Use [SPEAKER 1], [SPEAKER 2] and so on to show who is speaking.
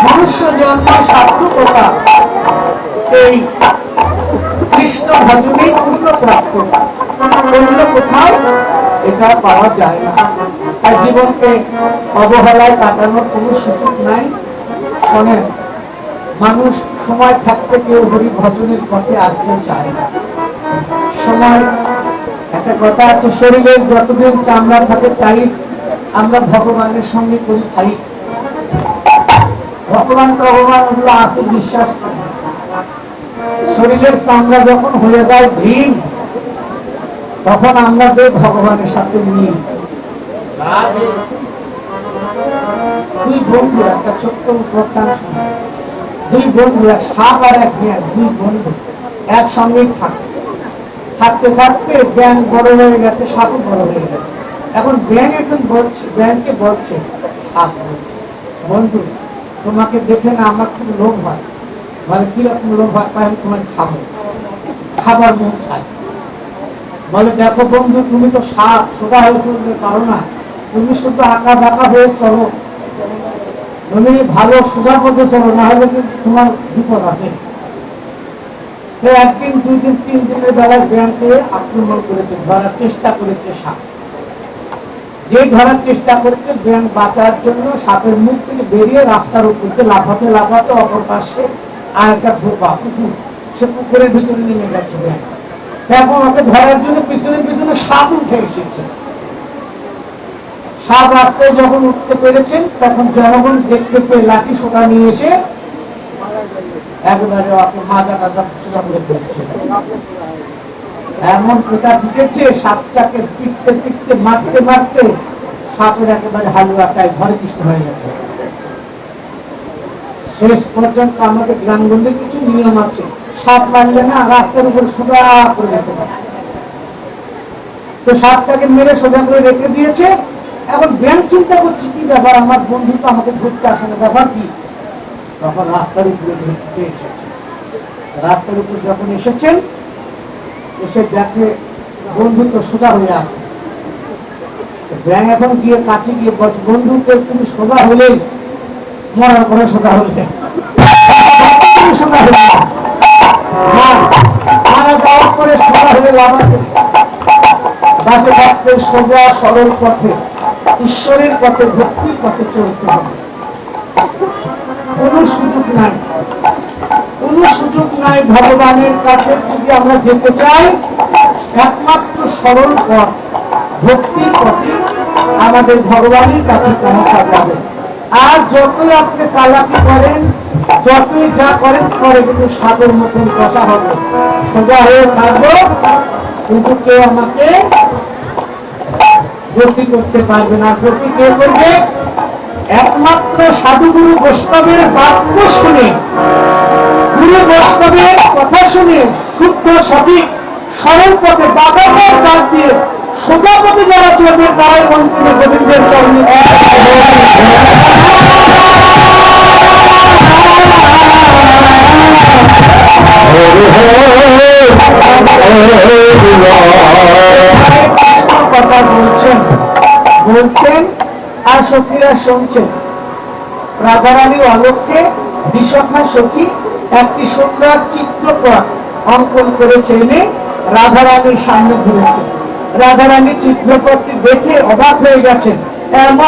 [SPEAKER 1] মনুষ্য জন্ম সার্থকতা, এই কৃষ্ণ ভজনে পূর্ণ প্রাপ্ত অন্য কোথাও এটা পাওয়া যায় না। আর জীবনকে অবহেলায় কাটানোর কোনো সুযোগ নাই। শোনেন, মানুষ সময় থাকতে কেউ হরি ভজনের পথে আসতে চায় না। সময়, একটা কথা আছে, শরীরের যতদিন চামড়া থাকে, তাই আমরা ভগবানের সঙ্গে করি ফাইট ভগবান ভগবান ওগুলো আছে, বিশ্বাস শরীরের চামড়া যখন হয়ে যায় ভিন, তখন আমাদের ভগবানের সাথে মিল। দুই বন্ধু একটা ছোট্ট শোনো। দুই বন্ধু এক সাপ আর এক জ্ঞান দুই বন্ধু একসঙ্গে থাকে থাকতে থাকতে জ্ঞান বড় হয়ে গেছে, সাপও বড় হয়ে গেছে। এখন ব্যাং এখন বলছে ব্যাংকে বলছে, সাপ বলছে। বন্ধু তোমাকে দেখে না আমার খুব লোভ হয়। বলে, কীরকম লোভ হয় আমি তোমার খাব। খাবার মন চাই। বলে, দেখো বন্ধু, তুমি তো সাপ, সোজা হয়ে চলতে পারো না। তুমি শুধু আঁকা বাঁকা হয়ে চলো। তুমি ভালো, সোজা পথে চলো না হলে কিন্তু তোমার বিপদ আছে। একদিন, দুই দিন, তিন দিনের বেলায় ব্যাংকে আক্রমণ করেছে, ধরার চেষ্টা করেছে সাপ। যে ধরার চেষ্টা করছে, ব্যাংক বাঁচার জন্য সাপের মুখ থেকে বেরিয়ে রাস্তার উপর লাফাতে লাফাতে অপর পাশে আর একটা ধোপা পুকুর সে পুকুরের ভিতরে নেমে গেছে ব্যাংক। এখন ওকে ধরার জন্য পিছনে পিছনে সাপ উঠে এসেছে। সাপ রাস্তায় যখন উঠতে পেরেছেন তখন জনগণ দেখতে পেয়ে লাঠি সোটা নিয়ে এসে একবারে মাজা টাজা সোজা করে ফেলছে এমন পেটা ঢুকেছে সাপটাকে পিটতে পিটতে, মারতে মারতে, সাপের একেবারে হালুয়াটায় ঘরে কৃষ্ণ হয়ে গেছে। শেষ পর্যন্ত আমাদের গ্রামগঞ্জে কিছু নিয়ম আছে। সাপ মারলে না রাস্তার উপর সোজা করে রেখে তো সাপটাকে মেরে সোজা করে রেখে দিয়েছে। এখন ব্যাংক চিন্তা করছি, কি ব্যাপার? আমার বন্ধু তো আমাকে ঘুরতে আসে না। ব্যাপার কি? তখন রাস্তার উপরে ঘুরতে এসেছে। রাস্তার উপর যখন এসেছেন এসে দেখে বন্ধু তো সোজা হয়ে আছে ব্যাংক এখন গিয়ে কাছে গিয়ে বলছে, বন্ধু, তো তুমি সোজা হলেই মরার পরে সোজা হলে। পরে সোজা হলে সরল পথে, ঈশ্বরের পথে, ভক্তির পথে চলতে হবে। কোন সুযোগ নাই। কোন সুযোগ নাই ভগবানের কাছে। যদি আমরা যেতে চাই, একমাত্র সরল পথ, ভক্তির পথে আমাদের ভগবানের কাছে পৌঁছা যাবে আর যতই আপনি চালাকি করেন, যতই যা করেন করে কিন্তু সাগর মতন কষা হবে। সোজা হয়ে থাকব, কিন্তু কেউ আমাকে গতি করতে পারবে না। গতি কে করবে? একমাত্র সাধুগুরু বৈষ্ণবের বাক্য শুনে গুরু বৈষ্ণবের কথা শুনে শুদ্ধ সঠিক সরল পথে বাবাকার কাজ দিয়ে সোজা পথে যারা চলবে, তারাই অন্তিমে গোবিন্দের চরণে। কথা বলছেন বলছেন আর সখীরা শুনছেন। রাধারানী আলোককে বিশাখা সখী একটি সুন্দর চিত্রপট অঙ্কন করেছে এনে রাধারানীর সামনে ধরেছে রাধারানী চিত্রপটটি দেখে অবাক হয়ে গেছেন। এমন